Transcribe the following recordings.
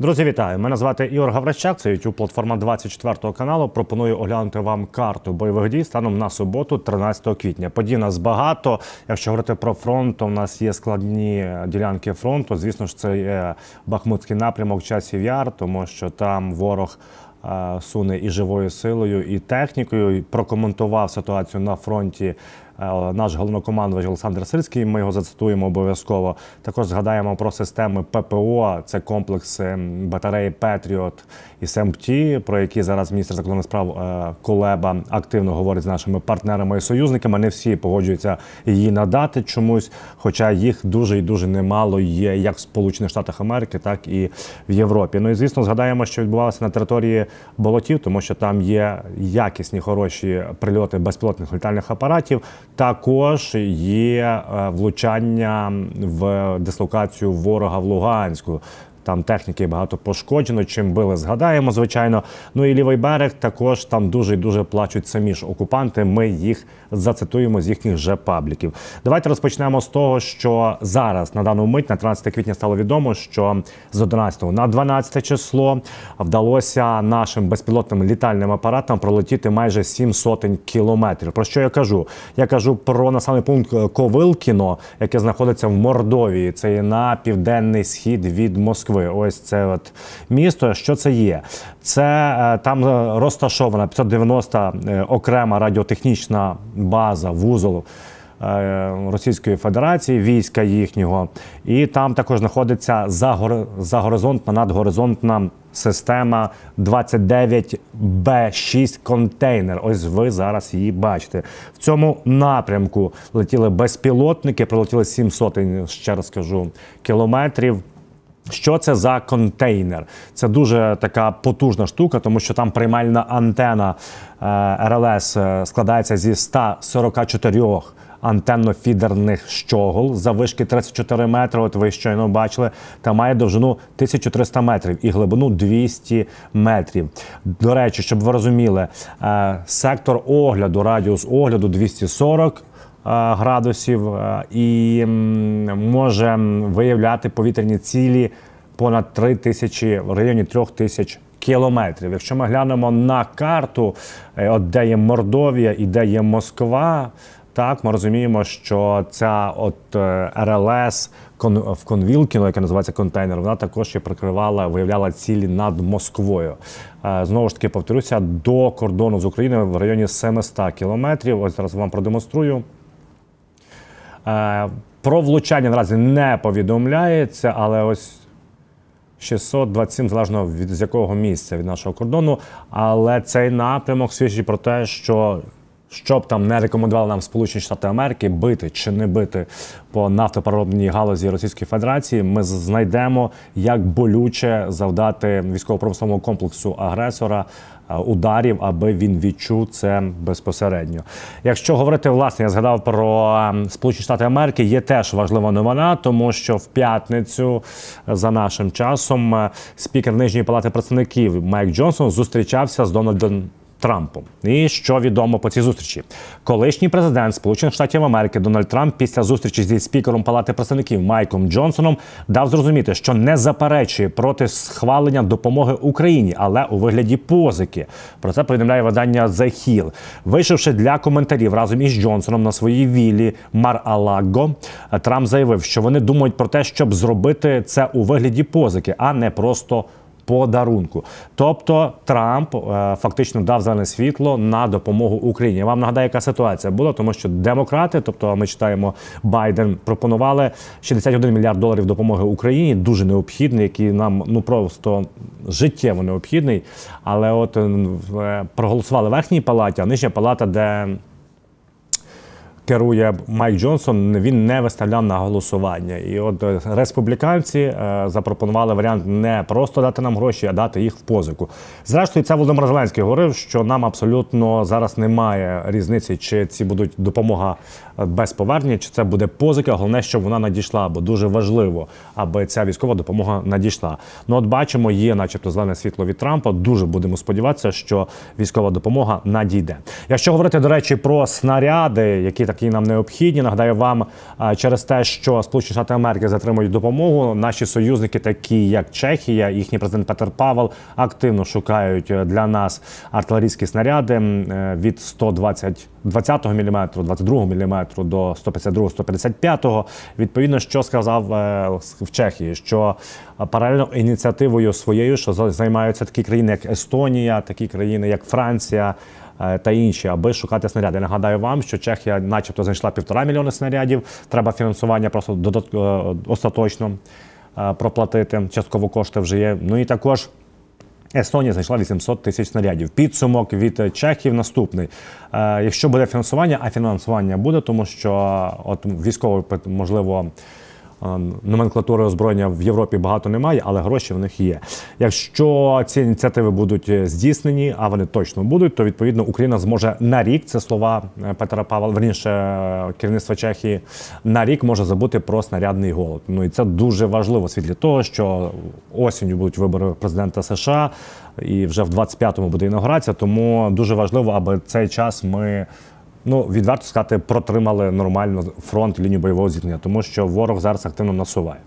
Друзі, вітаю! Мене звати Ігор Гаврищак. Це youtube платформа 24 каналу. Пропоную оглянути вам карту бойових дій станом на суботу, 13 квітня. Подій нас багато. Якщо говорити про фронт, то в нас є складні ділянки фронту. Звісно ж, це є Бахмутський напрямок часів яр, тому що там ворог. е, Суне і живою силою, і технікою. Прокоментував ситуацію на фронті наш головнокомандувач Олександр Сирський. Ми його зацитуємо обов'язково. Також згадаємо про системи ППО. Це комплекс батареї Петріот і СМТ, про які зараз міністр закордонних справ е, Кулеба активно говорить з нашими партнерами і союзниками. Не всі погоджуються її надати чомусь, хоча їх дуже і дуже немало є, як в Сполучених Штатах Америки, так і в Європі. Ну і звісно, згадаємо, що відбувалося на території болотів, тому що там є якісні хороші прильоти безпілотних літальних апаратів. Також є е, влучання в дислокацію ворога в Луганську. Там техніки багато пошкоджено. Чим били, згадаємо, звичайно. Ну і лівий берег також там дуже і дуже плачуть самі ж окупанти. Ми їх зацитуємо з їхніх же пабліків. Давайте розпочнемо з того, що зараз на дану мить, на 13 квітня, стало відомо, що з 11 на 12 число вдалося нашим безпілотним літальним апаратам пролетіти майже 7 сотень кілометрів. Про що я кажу? Я кажу про населений пункт Ковилкіно, яке знаходиться в Мордовії. Це є на південний схід від Москви. Ось це от місто. Що це є? Це е, там е, розташована 590 е, окрема радіотехнічна база вузол. Російської Федерації, війська їхнього, і там також знаходиться загор- загоризонтна надгоризонтна система 29Б6 контейнер. Ось ви зараз її бачите. В цьому напрямку летіли безпілотники, пролетіли 7 сотень, ще раз кажу, кілометрів. Що це за контейнер? Це дуже така потужна штука, тому що там приймальна антена е, РЛС е, складається зі 144 антенно-фідерних щогол завишки 34 метри. От ви щойно бачили, та має довжину 1300 метрів і глибину 200 метрів. До речі, щоб ви розуміли, е, сектор огляду, радіус огляду 240 е, градусів е, і може виявляти повітряні цілі понад 3 тисячі в районі 3 тисяч кілометрів. Якщо ми глянемо на карту, е, от де є Мордовія і де є Москва. Так, ми розуміємо, що ця от е, РЛС в Конвілкіно, яка називається контейнер, вона також ще прикривала, виявляла цілі над Москвою. Е, Знову ж таки, повторюся, до кордону з Україною в районі 700 кілометрів. Ось зараз вам продемонструю. Е, Про влучання наразі не повідомляється, але ось 627, залежно від з якого місця від нашого кордону. Але цей напрямок свідчить про те, що що б там не рекомендували нам Сполучені Штати Америки, бити чи не бити по нафтопереробній галузі Російської Федерації, ми знайдемо, як болюче завдати військово-промисловому комплексу агресора е, ударів, аби він відчув це безпосередньо. Якщо говорити власне, я згадав про ем, Сполучені Штати Америки, є теж важлива новина, тому що в п'ятницю е, за нашим часом е, спікер Нижньої палати представників Майк Джонсон зустрічався з Дональдом. Трампом. І що відомо по цій зустрічі? Колишній президент Сполучених Штатів Америки Дональд Трамп після зустрічі зі спікером Палати представників Майком Джонсоном дав зрозуміти, що не заперечує проти схвалення допомоги Україні, але у вигляді позики. Про це повідомляє видання The Hill. Вийшовши для коментарів разом із Джонсоном на своїй віллі Мар-Алаго, Трамп заявив, що вони думають про те, щоб зробити це у вигляді позики, а не просто подарунку. Тобто Трамп е, фактично дав зелене світло на допомогу Україні. Вам нагадаю, яка ситуація була, тому що демократи, тобто ми читаємо, Байден пропонували 61 мільярд доларів допомоги Україні, дуже необхідний, який нам ну просто життєво необхідний. Але от е, проголосували верхній палаті, а нижня палата, де керує Майк Джонсон, він не виставляв на голосування. І от е, республіканці е, запропонували варіант не просто дати нам гроші, а дати їх в позику. Зрештою, це Володимир Зеленський говорив, що нам абсолютно зараз немає різниці, чи ці будуть допомога без повернення, чи це буде позика. Головне, щоб вона надійшла, бо дуже важливо, аби ця військова допомога надійшла. Ну, от бачимо, є, начебто, зелене світло від Трампа. Дуже будемо сподіватися, що військова допомога надійде. Якщо говорити, до речі, про снаряди, які такі нам необхідні, нагадаю вам через те, що Сполучені Штати Америки затримують допомогу. Наші союзники, такі як Чехія, їхній президент Петер Павел, активно шукають е, для нас артилерійські снаряди е, від 120 20 мм, 22 мм до 152 155 Відповідно, що сказав е, в Чехії, що е, паралельно ініціативою своєю, що за- займаються такі країни, як Естонія, такі країни, як Франція. е, Та інші, аби шукати снаряди. Нагадаю вам, що Чехія, начебто, знайшла півтора мільйони снарядів. Треба фінансування просто додатково остаточно проплатити. Частково кошти вже є. Ну і також Естонія знайшла 800 тисяч снарядів. Підсумок від Чехів наступний. Е, якщо буде фінансування, а фінансування буде, тому що от військове пит- можливо. Номенклатури озброєння в Європі багато немає, але гроші в них є. Якщо ці ініціативи будуть е, здійснені, а вони точно будуть, то відповідно Україна зможе на рік, це слова е, Петра Павла, верніше е, керівництва Чехії, на рік може забути про снарядний голод. Ну і це дуже важливо світлі того, що осінню будуть вибори президента США, і вже в 25-му буде інаугурація. Тому дуже важливо, аби цей час ми. Ну, відверто сказати, протримали нормально фронт лінію бойового зіткнення, тому що ворог зараз активно насуває.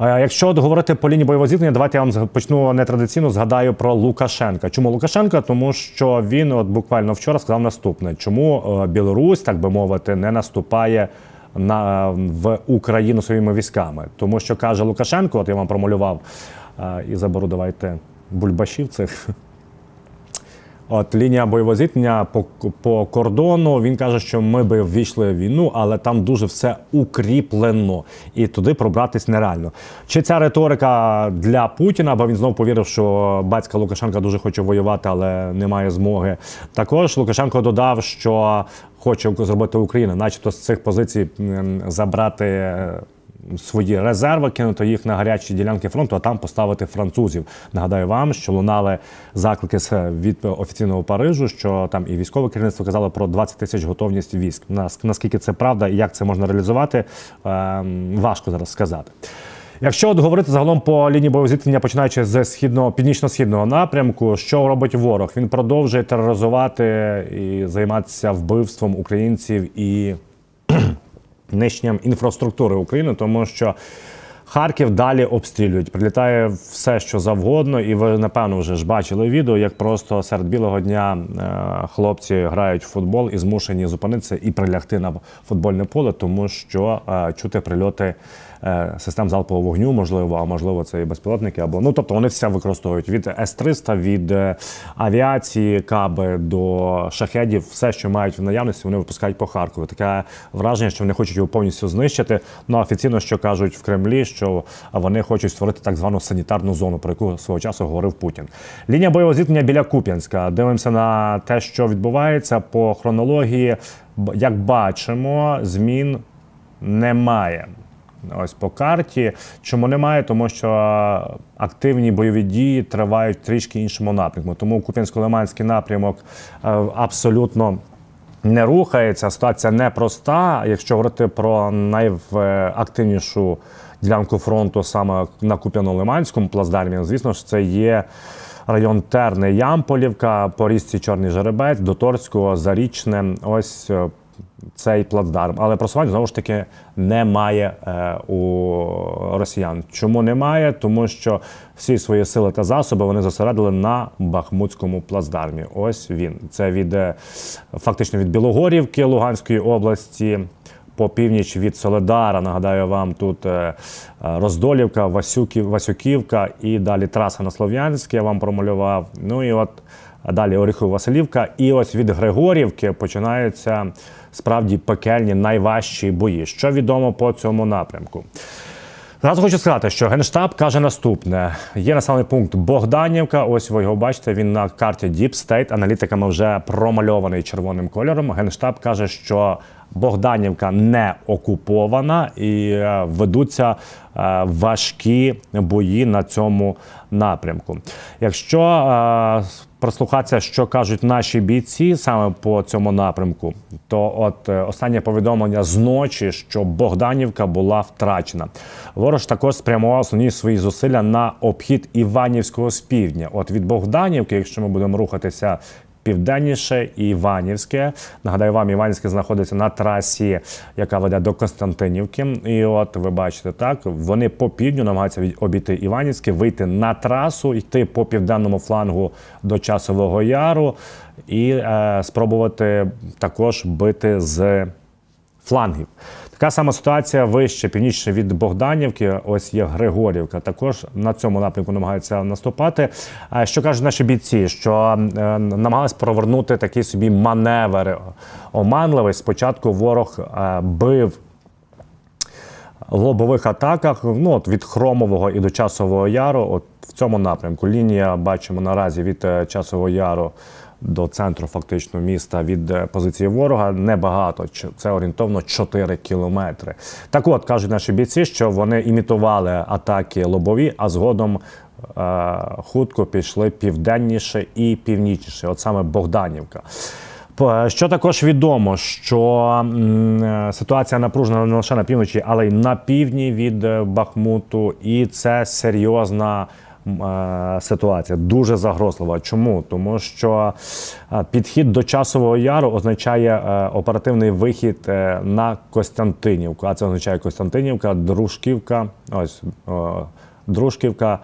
Якщо говорити по лінії бойового зіткнення, давайте я вам почну нетрадиційно. Згадаю про Лукашенка. Чому Лукашенка? Тому що він от буквально вчора сказав наступне: чому е, Білорусь, так би мовити, не наступає на в Україну своїми військами? Тому що каже Лукашенко, от я вам промалював е, і заберу, давайте бульбашів цих. От лінія бойового зіткнення по, по кордону. Він каже, що ми би ввійшли в війну, але там дуже все укріплено, і туди пробратись нереально. Чи ця риторика для Путіна? Бо він знову повірив, що батька Лукашенка дуже хоче воювати, але немає змоги. Також Лукашенко додав, що хоче зробити Україна, начебто з цих позицій забрати. Свої резерви, кинути їх на гарячі ділянки фронту, а там поставити французів. Нагадаю вам, що лунали заклики від офіційного Парижу, що там і військове керівництво казало про 20 тисяч готовність військ. Нас- Наскільки це правда і як це можна реалізувати, ем, важко зараз сказати. Якщо от говорити загалом по лінії бойового зіткнення, починаючи з східного північно-східного напрямку, що робить ворог? Він продовжує тероризувати і займатися вбивством українців і нищенням інфраструктури України, тому що Харків далі обстрілюють. Прилітає все, що завгодно, і ви напевно вже ж бачили відео, як просто серед білого дня е, хлопці грають в футбол і змушені зупинитися і прилягти на футбольне поле, тому що е, чути прильоти систем залпового вогню, можливо, а можливо, це і безпілотники. Або ну тобто вони все використовують від С-300, від е, авіації, каби до шахедів, все, що мають в наявності, вони випускають по Харкову. Таке враження, що вони хочуть його повністю знищити. Ну офіційно, що кажуть в Кремлі, що вони хочуть створити так звану санітарну зону, про яку свого часу говорив Путін. Лінія бойового зіткнення біля Куп'янська. Дивимося на те, що відбувається по хронології. Як бачимо, змін немає. Ось по карті. Чому немає? Тому що активні бойові дії тривають трішки іншому напрямку. Тому Куп'янсько-Лиманський напрямок е, абсолютно не рухається. Ситуація непроста. Якщо говорити про найактивнішу ділянку фронту саме на Куп'яно-Лиманському плацдармі, звісно ж, це є. Район Терни, Ямполівка, по річці Чорний Жеребець, до Торського, Зарічне. Ось е, цей плацдарм. Але просування знову ж таки немає е, у росіян. Чому немає? Тому що всі свої сили та засоби вони зосередили на Бахмутському плацдармі. Ось він. Це від е, фактично від Білогорівки Луганської області. По північ від Соледара, нагадаю вам, тут е, Роздолівка, Васюків, Васюківка і далі траса на Слов'янськ, я вам промалював. Ну і от далі Оріхова Василівка. І ось від Григорівки починаються справді пекельні найважчі бої. Що відомо по цьому напрямку? Зразу хочу сказати, що Генштаб каже наступне: є населений пункт Богданівка. Ось ви його бачите. Він на карті Deep State, аналітиками вже промальований червоним кольором. Генштаб каже, що Богданівка не окупована і е, ведуться е, важкі бої на цьому напрямку. Якщо е, прислухатися, що кажуть наші бійці саме по цьому напрямку, то от останнє повідомлення з ночі, що Богданівка була втрачена. Ворог також спрямував основні свої зусилля на обхід Іванівського з півдня. От від Богданівки, якщо ми будемо рухатися. Південніше Іванівське. Нагадаю вам, Іванівське знаходиться на трасі, яка веде до Константинівки. І от ви бачите, так вони по півдню намагаються обійти Іванівське, вийти на трасу, йти по південному флангу до Часового Яру і е, спробувати також бити з флангів. Така сама ситуація вище, північніше від Богданівки. Ось є Григорівка. Також на цьому напрямку намагаються наступати. Що кажуть наші бійці? Що е, намагалися провернути такий собі маневр оманливий. Спочатку ворог е, бив лобових атаках, ну от від Хромового і до Часового Яру, от в цьому напрямку. Лінія бачимо наразі від е, Часового Яру до центру фактично міста від е, позиції ворога небагато. Це орієнтовно 4 кілометри. Так от кажуть наші бійці, що вони імітували атаки лобові, а згодом. е, Хутко пішли південніше і північніше, от саме Богданівка. Що також відомо, що е, ситуація напружена не лише на півночі, але й на півдні від е, Бахмуту, і це серйозна. Е, Ситуація дуже загрозлива. Чому? Тому що е, підхід до часового яру означає е, оперативний вихід на Костянтинівку. А це означає Костянтинівка, Дружківка, ось Дружківка,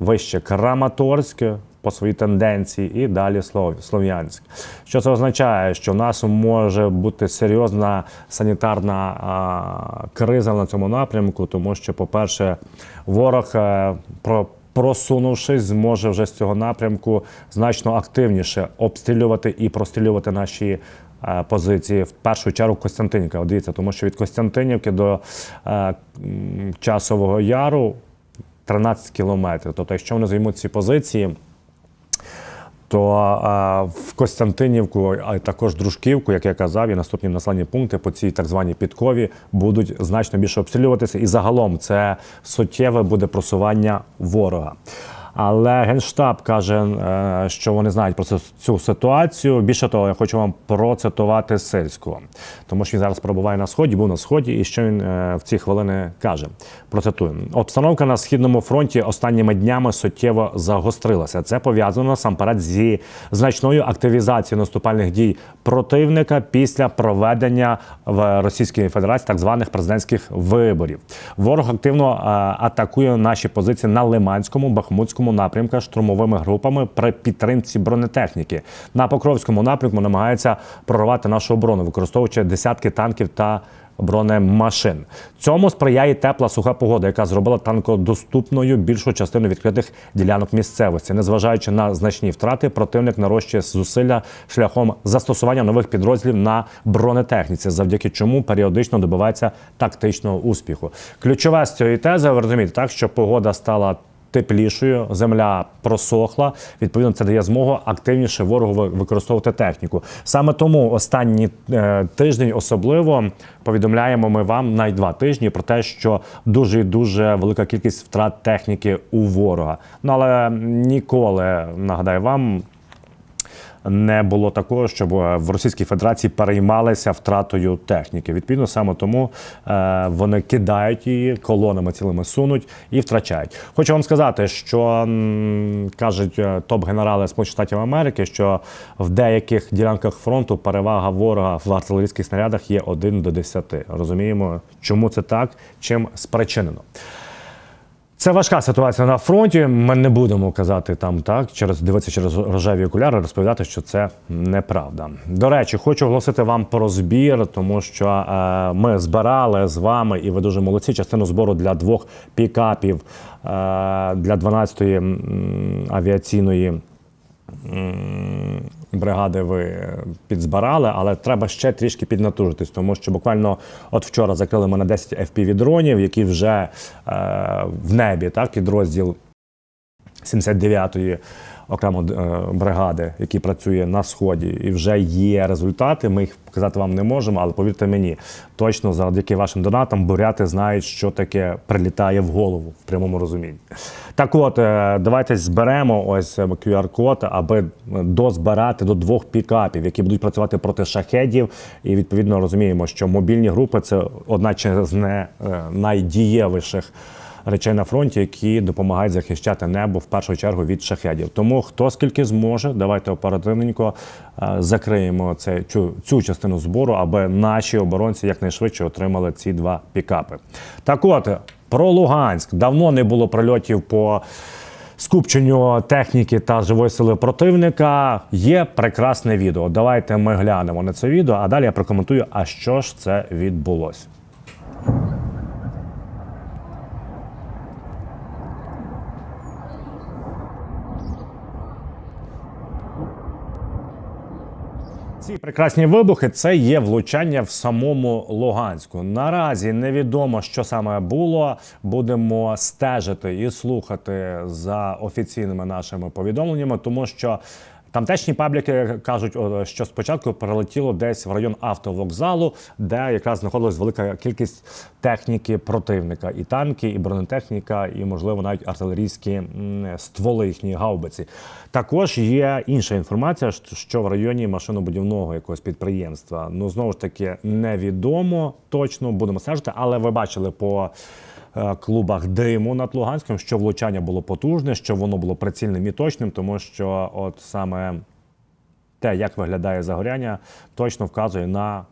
вище Краматорськ по своїй тенденції, і далі Слов- Слов'янськ. Що це означає? Що в нас може бути серйозна санітарна а, криза на цьому напрямку, тому що, по-перше, ворог е, про. Просунувшись, зможе вже з цього напрямку значно активніше обстрілювати і прострілювати наші е, позиції в першу чергу Костянтинівка. Дивіться, тому що від Костянтинівки до е, Часового Яру 13 кілометрів. Тобто, якщо вони займуть ці позиції, то а, в Костянтинівку, а також Дружківку, як я казав, і наступні населені пункти по цій так званій підкові будуть значно більше обстрілюватися. І загалом це суттєве буде просування ворога. Але Генштаб каже, е, що вони знають про цю ситуацію. Більше того, я хочу вам процитувати Сильського, тому що він зараз перебуває на сході, був на сході, і що він е, в ці хвилини каже. Процитую: обстановка на східному фронті останніми днями суттєво загострилася. Це пов'язано насамперед зі значною активізацією наступальних дій противника після проведення в Російській Федерації так званих президентських виборів. Ворог активно е, атакує наші позиції на Лиманському, Бахмутському напрямку штурмовими групами при підтримці бронетехніки. На Покровському напрямку намагається прорвати нашу оборону, використовуючи десятки танків та бронемашин. Цьому сприяє тепла суха погода, яка зробила танкодоступною більшу частину відкритих ділянок місцевості. Незважаючи на значні втрати, противник нарощує зусилля шляхом застосування нових підрозділів на бронетехніці, завдяки чому періодично добивається тактичного успіху. Ключове з цієї тези, ви розумієте, так що погода стала. Теплішою, земля просохла. Відповідно, це дає змогу активніше ворогу використовувати техніку. Саме тому останні е, тиждень особливо повідомляємо ми вам на два тижні про те, що дуже дуже велика кількість втрат техніки у ворога. Ну але ніколи нагадаю вам. Не було такого, щоб е, в Російській Федерації переймалися втратою техніки. Відповідно, саме тому е, вони кидають її, колонами цілими сунуть і втрачають. Хочу вам сказати, що кажуть е, топ-генерали Сполучених Штатів Америки, що в деяких ділянках фронту перевага ворога в артилерійських снарядах є 1 до 10. Розуміємо, чому це так, чим спричинено. Це важка ситуація на фронті. Ми не будемо казати там так, через дивитися через рожеві окуляри, розповідати, що це неправда. До речі, хочу оголосити вам про збір, тому що е, ми збирали з вами, і ви дуже молодці. Частину збору для двох пікапів е, для 12-ї м, авіаційної м, бригади ви підзбирали, але треба ще трішки піднатужитись, тому що буквально от вчора закрили ми на 10 fpv дронів, які вже е, в небі, так, підрозділ 79-ї окремо е, бригади, які працює на сході, і вже є результати. Ми їх показати вам не можемо, але повірте мені, точно завдяки вашим донатам буряти знають, що таке прилітає в голову в прямому розумінні. Так от, е, давайте зберемо ось е, QR-код, аби дозбирати до двох пікапів, які будуть працювати проти шахедів. І відповідно розуміємо, що мобільні групи це одна з е, найдієвіших речей на фронті, які допомагають захищати небо в першу чергу від шахедів. Тому хто скільки зможе, давайте оперативненько е, закриємо це, цю, цю частину збору, аби наші оборонці якнайшвидше отримали ці два пікапи. Так от, про Луганськ. Давно не було прильотів по скупченню техніки та живої сили противника. Є прекрасне відео. Давайте ми глянемо на це відео, а далі я прокоментую, а що ж це відбулося. Прекрасні вибухи це є влучання в самому Луганську. Наразі невідомо, що саме було. Будемо стежити і слухати за офіційними нашими повідомленнями, тому що. Тамтешні пабліки кажуть, що спочатку прилетіло десь в район автовокзалу, де якраз знаходилась велика кількість техніки противника, і танки, і бронетехніка, і можливо навіть артилерійські стволи їхні гаубиці. Також є інша інформація, що в районі машинобудівного якогось підприємства. Ну знову ж таки невідомо точно, будемо стежити, але ви бачили по клубах диму над Луганськом, що влучання було потужне, що воно було прицільним і точним, тому що от саме те, як виглядає загоряння, точно вказує на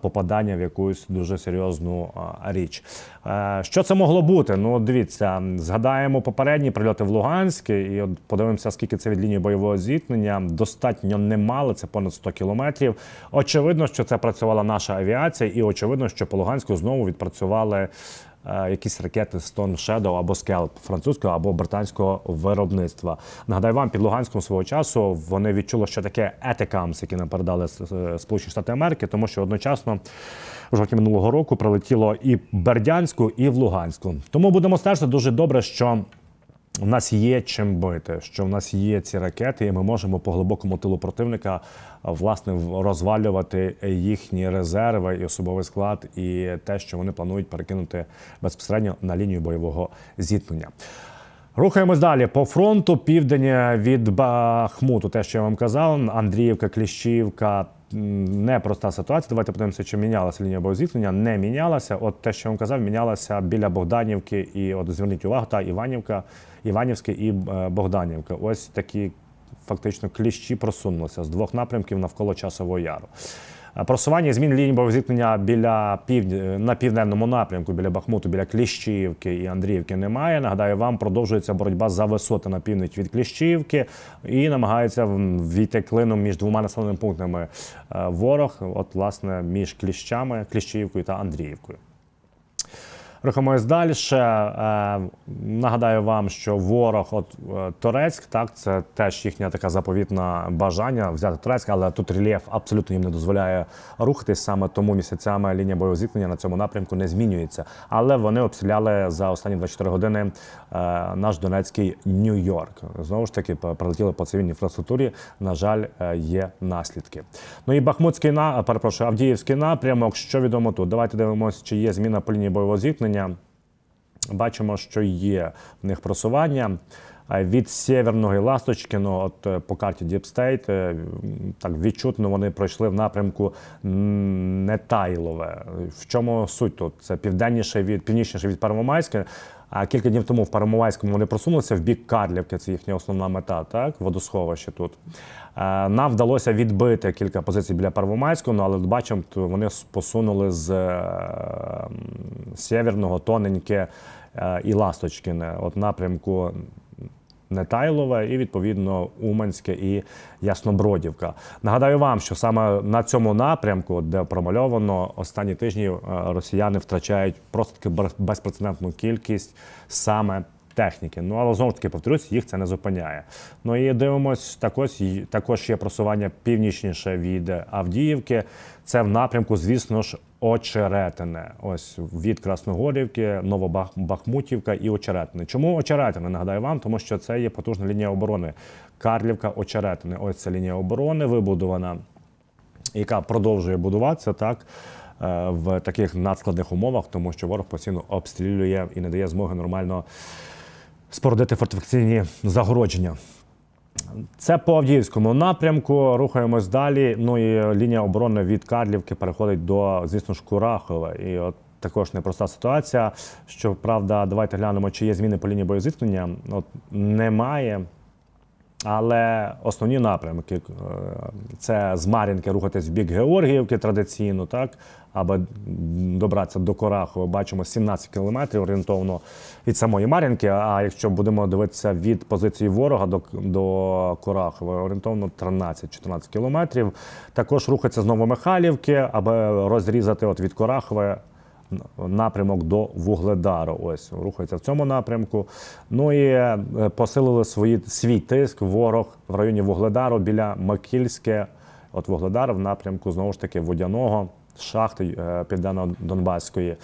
попадання в якусь дуже серйозну річ. Е, Що це могло бути? Ну, дивіться, згадаємо попередні прильоти в Луганськ і от подивимося, скільки це від лінії бойового зіткнення. Достатньо немало, це понад 100 кілометрів. Очевидно, що це працювала наша авіація, і очевидно, що по Луганську знову відпрацювали е, якісь ракети Stone Shadow або Scalp французького або британського виробництва. Нагадаю вам, під Луганськом свого часу вони відчули, що таке етикамс, які нам передали Сполучені Штати Америки, тому що одночасно в жовтні минулого року прилетіло і Бердянську, і в Луганську. Тому будемо стежити дуже добре, що. У нас є чим бити, що в нас є ці ракети, і ми можемо по глибокому тилу противника власне розвалювати їхні резерви і особовий склад, і те, що вони планують перекинути безпосередньо на лінію бойового зіткнення. Рухаємось далі по фронту. Південь від Бахмуту. Те, що я вам казав, Андріївка, Кліщівка. Непроста ситуація. Давайте подивимося, чи мінялася лінія бойового зіткнення. Не мінялася. От те, що я вам казав, мінялася біля Богданівки. І от зверніть увагу, та Іванівка, Іванівське і е, Богданівка. Ось такі фактично кліщі просунулися з двох напрямків навколо часового яру. Е, Просування змін лінії боєзіткнення зіткнення біля півд... на південному напрямку, біля Бахмуту, біля Кліщівки і Андріївки немає. Нагадаю, вам продовжується боротьба за висоти на північ від Кліщівки і намагається війти клином між двома населеними пунктами е, ворог, от власне між Кліщами, Кліщівкою та Андріївкою. Рухаємось далі. Е, нагадаю вам, що ворог, от е, Торецьк, так це теж їхня така заповітна бажання взяти Торецьк, але тут рельєф абсолютно їм не дозволяє рухатись. Саме тому місяцями лінія бойового зіткнення на цьому напрямку не змінюється. Але вони обстріляли за останні 24 години е, наш Донецький Нью-Йорк. Знову ж таки, прилетіли по цивільній інфраструктурі. На жаль, є наслідки. Ну і Бахмутський на перепрошую, Авдіївський напрямок. Що відомо тут? Давайте дивимося, чи є зміна по лінії бойового зіткнення. Бачимо, що є в них просування. Від Сєверного і Ласточкіно, от е, по карті е, так відчутно вони пройшли в напрямку Нетайлове. В чому суть тут? Це південніше від північніше від Первомайська. А кілька днів тому в Первомайському вони просунулися в бік Карлівки, це їхня основна мета, так, водосховище тут. Е, Нам вдалося відбити кілька позицій біля Первомайського, ну, але бачимо, вони посунули з е, Сєвєрного, Тоненьке е, і Ласточкине, от напрямку Нетайлове і відповідно Уманське і Яснобродівка. Нагадаю вам, що саме на цьому напрямку, де промальовано останні тижні, е, росіяни втрачають просто таки безпрецедентну кількість саме техніки. Ну але знову ж таки повторюсь, їх це не зупиняє. Ну і дивимось, також, також є просування північніше від Авдіївки. Це в напрямку, звісно ж, Очеретине. Ось від Красногорівки, Новобахмутівка і Очеретине. Чому Очеретине? Нагадаю вам, тому що це є потужна лінія оборони. Карлівка, Очеретине. Ось ця лінія оборони вибудована яка продовжує будуватися так е, в таких надскладних умовах, тому що ворог постійно обстрілює і не дає змоги нормально спорудити фортифікаційні загородження. Це по Авдіївському напрямку. Рухаємось далі. Ну і лінія оборони від Карлівки переходить до, звісно ж, Курахова. І от також непроста ситуація. Щоправда, давайте глянемо, чи є зміни по лінії боєзіткнення. От немає. Але основні напрямки е, це з Мар'їнки рухатись в бік Георгіївки традиційно, так аби добратися до Корахова. Бачимо 17 кілометрів орієнтовно від самої Мар'їнки. А якщо будемо дивитися від позиції ворога до, до Корахова, орієнтовно 13-14 кілометрів. Також рухатися з Новомихайлівки, аби розрізати от від Корахова напрямок до Вугледару. Ось рухається в цьому напрямку. Ну і е, посилили свої, свій тиск ворог в районі Вугледару біля Макільське. От Вугледар в напрямку знову ж таки водяного шахти е, південно-донбаської.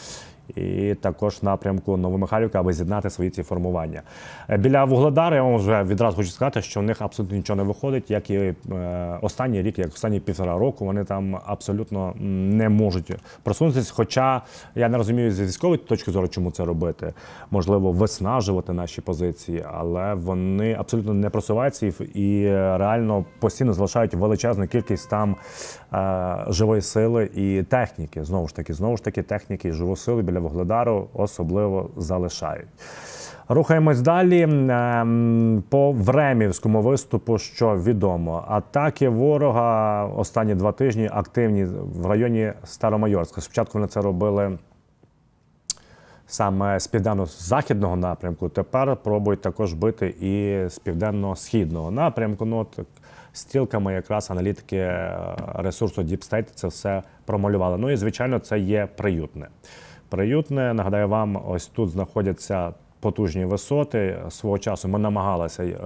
І також напрямку Новомихайлівка, аби з'єднати свої ці формування. Е, Біля Вугледара я вам вже відразу хочу сказати, що в них абсолютно нічого не виходить, як і е, останній рік, як останні півтора року, вони там абсолютно не можуть просунутися. Хоча я не розумію з військової точки зору, чому це робити. Можливо, виснажувати наші позиції, але вони абсолютно не просуваються і, і реально постійно залишають величезну кількість там е, живої сили і техніки. Знову ж таки, знову ж таки, техніки і живої сили біля Вугледару особливо залишають. Рухаємось далі Ем, по Времівському виступу, що відомо. Атаки ворога останні два тижні активні в районі Старомайорська. Спочатку вони це робили саме з південно-західного напрямку. Тепер пробують також бити і з південно-східного напрямку. Ну, от стрілками якраз аналітики е, ресурсу State це все промалювали. Ну і звичайно, це є приютне. Приютне, нагадаю вам, ось тут знаходяться потужні висоти. Свого часу ми намагалися е,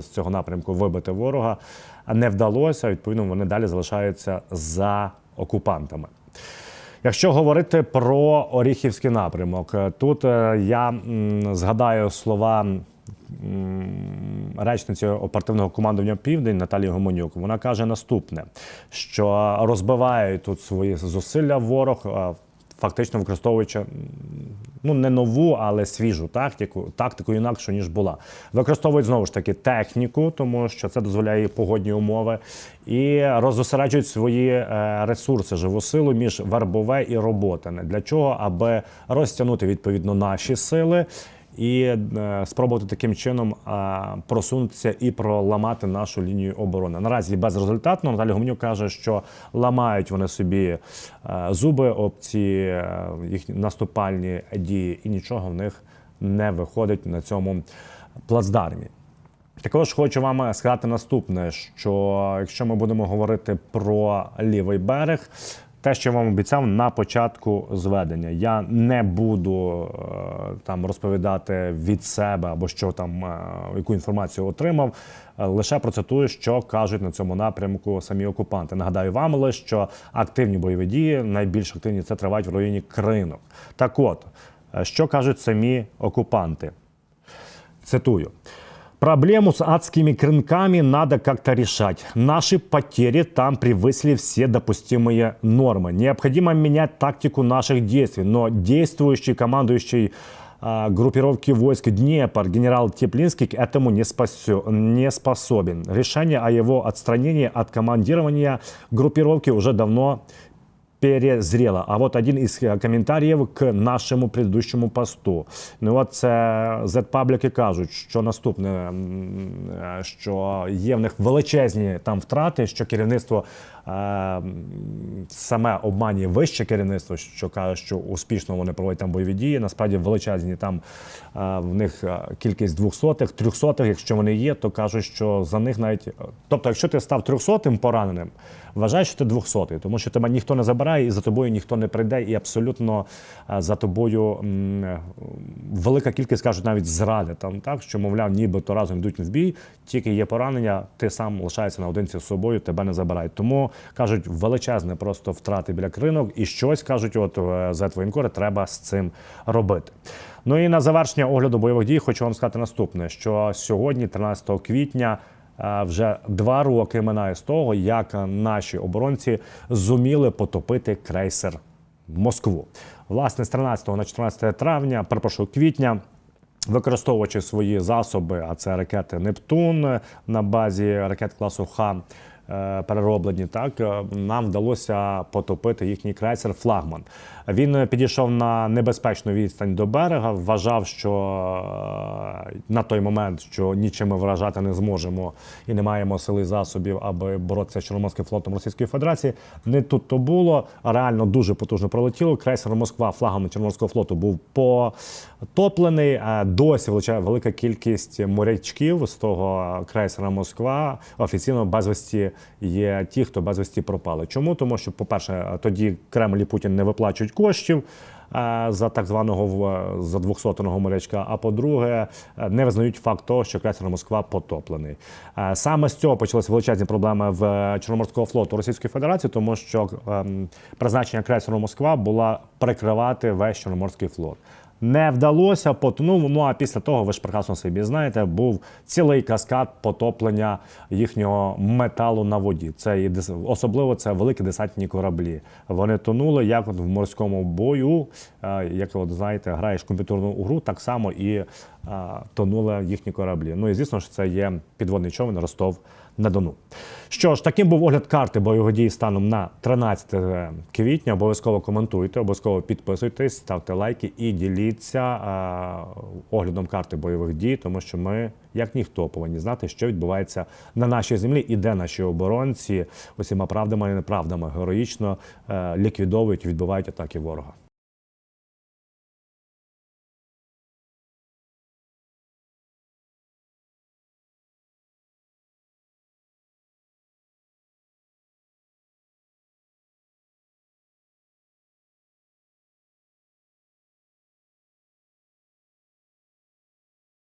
з цього напрямку вибити ворога, а не вдалося. Відповідно, вони далі залишаються за окупантами. Якщо говорити про Оріхівський напрямок, е, тут е, я згадаю слова речниці оперативного командування Південь Наталії Гомонюк. Вона каже наступне: що розбивають тут свої зусилля ворог. Фактично використовуючи ну не нову, але свіжу тактику, тактику інакшу ніж була. Використовують знову ж таки техніку, тому що це дозволяє погодні умови, і розосереджують свої е, ресурси, живу силу між вербове і роботине. Для чого? Аби розтягнути відповідно наші сили. І е, спробувати таким чином просунутися і проламати нашу лінію оборони. Наразі безрезультатно Наталя Гуменюк каже, що ламають вони собі е, зуби об ці е, їхні наступальні дії, і нічого в них не виходить на цьому плацдармі. Також хочу вам сказати наступне: що якщо ми будемо говорити про лівий берег, те, що я вам обіцяв на початку зведення, я не буду е, там розповідати від себе або що там е, яку інформацію отримав. е, Лише процитую, що кажуть на цьому напрямку самі окупанти. Нагадаю вам лише, що активні бойові дії найбільш активні це тривають в районі Кринок. Так от, що кажуть самі окупанти? Цитую. Проблему с адскими крынками надо как-то решать. Наши потери там превысили все допустимые нормы. Необходимо менять тактику наших действий, но действующий командующий а, группировки войск Днепр генерал Теплинский к этому не, спасё- не способен. Решение о его отстранении от командирования группировки уже давно перезрело. А от один із е, коментарів к нашому предыдущому посту. Ну от це Z-пабліки кажуть, що наступне, що є в них величезні там втрати, що керівництво саме обманює вище керівництво, що каже, що успішно вони проводять там бойові дії. Насправді величезні там в них кількість двохсотих, трьохсотих, якщо вони є, то кажуть, що за них навіть. Тобто, якщо ти став трьохсотим пораненим, вважай, що ти двохсотий, тому що тебе ніхто не забирає, і за тобою ніхто не прийде, і абсолютно за тобою велика кількість кажуть навіть зради там, так що мовляв, нібито разом йдуть в бій, тільки є поранення, ти сам лишаєшся наодинці з собою, тебе не забирають. Тому кажуть, величезне просто втрати біля кринок, і щось кажуть, от е, за воєнкори треба з цим робити. Ну і на завершення огляду бойових дій хочу вам сказати наступне: що сьогодні, 13 квітня. е, Вже два роки минає з того, як наші оборонці зуміли потопити крейсер Москву. Власне, з 13 на 14 травня, перепрошую, квітня, використовуючи свої засоби, а це ракети Нептун на базі ракет класу Х. Перероблені так е, нам вдалося потопити їхній крейсер флагман. Він е, підійшов на небезпечну відстань до берега. Вважав, що е, на той момент, що нічим ми вражати не зможемо і не маємо сили засобів, аби боротися з Чорноморським флотом Російської Федерації. Не тут то було. Реально дуже потужно пролетіло. Крейсер Москва флагом Чорноморського флоту був потоплений. Досі велича велика кількість морячків з того крейсера Москва офіційно безвісті є ті, хто безвісті пропали. Чому? Тому що, по-перше, тоді Кремль і Путін не виплачують коштів. е, За так званого за 200-го морячка. А по-друге, е, не визнають факт того, що крейсер Москва потоплений. Е, Саме з цього почалися величезні проблеми в Чорноморського флоту Російської Федерації, тому що ем, призначення крейсеру Москва була прикривати весь Чорноморський флот. Не вдалося, потонув. Ну а після того, ви ж прекрасно собі знаєте, був цілий каскад потоплення їхнього металу на воді. Це і особливо це великі десантні кораблі. Вони тонули як от в морському бою, е, як от знаєте, граєш комп'ютерну гру, так само і е, тонули їхні кораблі. Ну і звісно ж, це є підводний човен Ростов на Дону. Що ж, таким був огляд карти бойових дій станом на 13 квітня. Обов'язково коментуйте, обов'язково підписуйтесь, ставте лайки і діліться е, оглядом карти бойових дій, тому що ми, як ніхто, повинні знати, що відбувається на нашій землі і де наші оборонці усіма правдами і неправдами героїчно е, ліквідовують, відбивають атаки ворога.